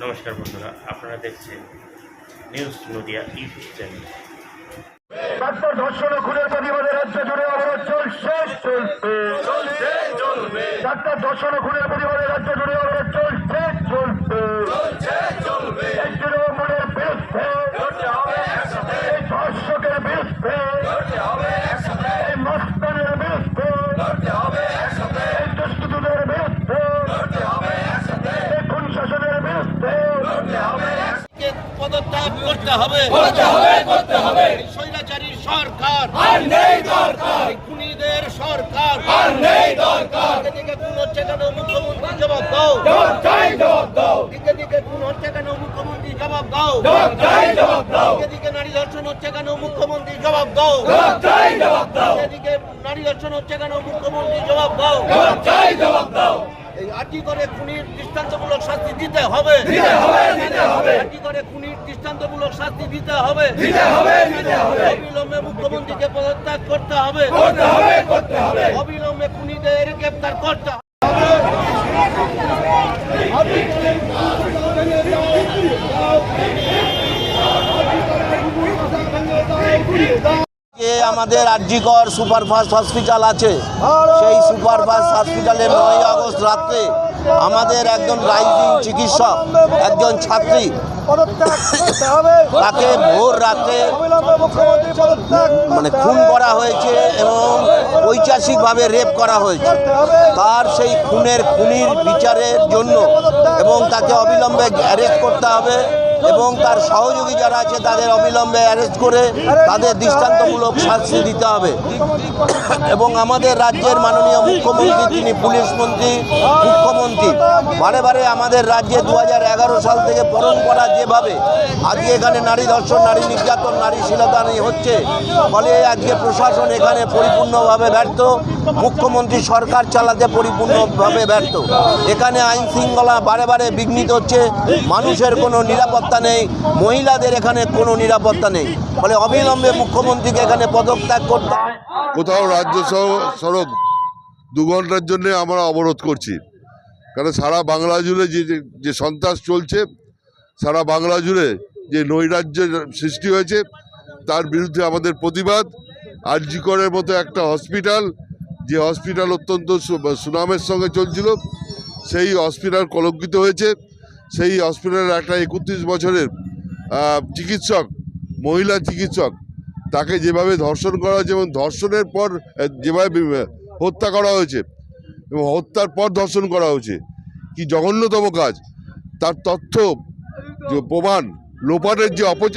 নমস্কার বন্ধুরা আপনারা দেখছেন নিউজ নদিয়া ইউটিউব চ্যানেল ধর্ষণ খুনের প্রতিবাদে রাজ্য জুড়ে অবরোধ চলছে চলছে ডাক্তার ধর্ষণ ও খুনের প্রতিবাদে রাজ্য জুড়ে অবরোধ চলছে চলছে চলছে। চলবে। পদত্যাগ করতে হবে। করতে হবে করতে হবে। স্বৈরাচারী সরকার। আর নেই দরকার। খুনিদের সরকার। আর নেই দরকার। দিকে দিকে খুন হচ্ছে কেন মুখ্যমন্ত্রী জবাব দাও। জবাব চাই জবাব দাও। দিকে দিকে খুন হচ্ছে কেন মুখ্যমন্ত্রী জবাব দাও। জবাব চাই জবাব দাও। দিকে দিকে নারী ধর্ষণ হচ্ছে কেন মুখ্যমন্ত্রী জবাব দাও। জবাব চাই জবাব দাও। দিকে দিকে নারী ধর্ষণ হচ্ছে কেন মুখ্যমন্ত্রী জবাব দাও। জবাব চাই জবাব দাও। এই করে খুনির দৃষ্টান্তমূলক শাস্তি দিতে হবে? দিতে হবে দিতে হবে। আটি করে খুনির দৃষ্টান্তমূলক শাস্তি দিতে হবে? দিতে হবে দিতে হবে। অবিলম্বে মুখ্যমন্ত্রীকে পদত্যাগ করতে হবে। করতে হবে করতে হবে। অবিলম্বে খুনিদের গ্রেপ্তার করতে হবে। আমাদের আরজিকর সুপারফাস্ট হসপিটাল আছে। সেই সুপারফাস্ট হসপিটালে নয় আগস্ট রাত্রে আমাদের একজন রাইজিং চিকিৎসক, একজন ছাত্রী, তাকে ভোর রাতে মানে খুন করা হয়েছে এবং ঐতিহাসিকভাবে রেপ করা হয়েছে। তার সেই খুনের খুনির বিচারের জন্য এবং তাকে অবিলম্বে অ্যারেস্ট করতে হবে। এবং তার সহযোগী যারা আছে, তাদের অবিলম্বে অ্যারেস্ট করে তাদের দৃষ্টান্তমূলক শাস্তি দিতে হবে। এবং আমাদের রাজ্যের মাননীয় মুখ্যমন্ত্রী, তিনি পুলিশ মন্ত্রী, মুখ্যমন্ত্রী, বারে বারে আমাদের রাজ্যে দু হাজার এগারো সাল থেকে পরম্পরা যেভাবে আজকে এখানে নারী ধর্ষণ, নারী নির্যাতন, নারী শিলতানি হচ্ছে, ফলে আজকে প্রশাসন এখানে পরিপূর্ণভাবে ব্যর্থ, মুখ্যমন্ত্রী সরকার চালাতে পরিপূর্ণভাবে ব্যর্থ। এখানে আইন শৃঙ্খলা বারে বারে বিঘ্নিত হচ্ছে, মানুষের কোনো নিরাপত্তা নেই, মহিলাদের এখানে কোনো নিরাপত্তা নেই। ফলে অবিলম্বে মুখ্যমন্ত্রীকে এখানে পদত্যাগ করতে কোথাও রাজ্য সড়ক দু ঘণ্টার জন্য আমরা অবরোধ করছি। কারণ সারা বাংলা জুড়ে যে- যে সন্ত্রাস চলছে, সারা বাংলা জুড়ে যে নৈরাজ্যের সৃষ্টি হয়েছে, তার বিরুদ্ধে আমাদের প্রতিবাদ। আরজিকরের মতো একটা হসপিটাল, যে হসপিটাল অত্যন্ত সুনামের সঙ্গে চলছিল, সেই হসপিটাল কলঙ্কিত হয়েছে। সেই হসপিটালের একটা একত্রিশ বছরের চিকিৎসক, মহিলা চিকিৎসক, তাকে যেভাবে ধর্ষণ করা হয়েছে এবং ধর্ষণের পর যেভাবে হত্যা করা হয়েছে এবং হত্যার পর ধর্ষণ করা হয়েছে, কি জঘন্যতম কাজ। তার তথ্য প্রমাণ, লোপাটের যে অপচেষ্টা